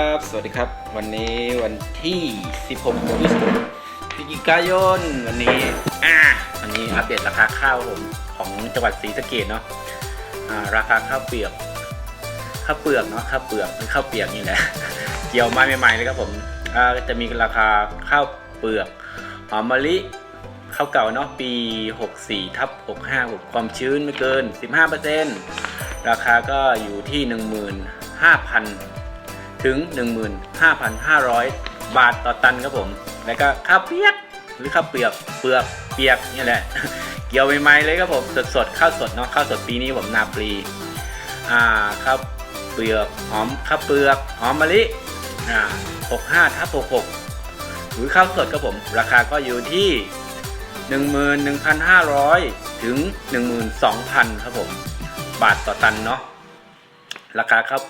ครับสวัสดีครับ วันนี้วันที่ 16พฤศจิกายนวันนี้อ่าวันนี้อัปเดตราคาข้าวผมของจังหวัดศรีสะเกดเนาะอ่าราคาข้าวเปลือกข้าวเปลือกเนาะข้าวเปลือกหรือข้าวเปียกนี่แหละเกี่ยวมาใหม่ๆเลยครับผมอ่าจะมีราคาข้าวเปลือกหอมมะลิข้าวเก่าเนาะปี 64ทับ65ความชื้นไม่เกิน 15%ราคาก็อยู่ที่ 15,000 ถึง 15,500 บาทต่อตันครับผม แล้วก็ข้าวเปียกหรือข้าวเปลือกเปลือกเปียกนี่แหละ เกี่ยวใหม่ๆเลยครับผมสดสดๆข้าวสดเนาะข้าวสดปีนี้ผมนาปลีอ่าข้าวเปลือกหอมข้าวเปลือกหอมมะลิอ่า65ทับ66หรือข้าวสดครับผม ราคาก็อยู่ที่ 11,500 ถึง 12,000 ครับผม บาทต่อตันเนาะราคาครับ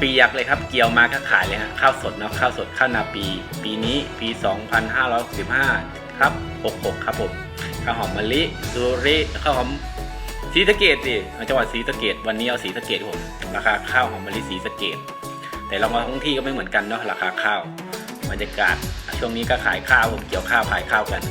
เปียกเลยครับ เกี่ยวมาก็ขายเลยฮะข้าวสดนะข้าวสดข้าวนาปี ปีนี้ปี 2565ครับ66ครับผมข้าวหอมมะลิสุริข้าวหอมศรีสะเกดสิจังหวัดศรีสะเกดวันนี้เอาศรีสะเกดผมราคาข้าวหอมมะลิศรีสะเกดแต่เรามาท้องที่ก็ไม่เหมือนกันเนาะราคาข้าวบรรยากาศช่วงนี้ก็ขายข้าวผมเกี่ยวข้าวขายข้าวกัน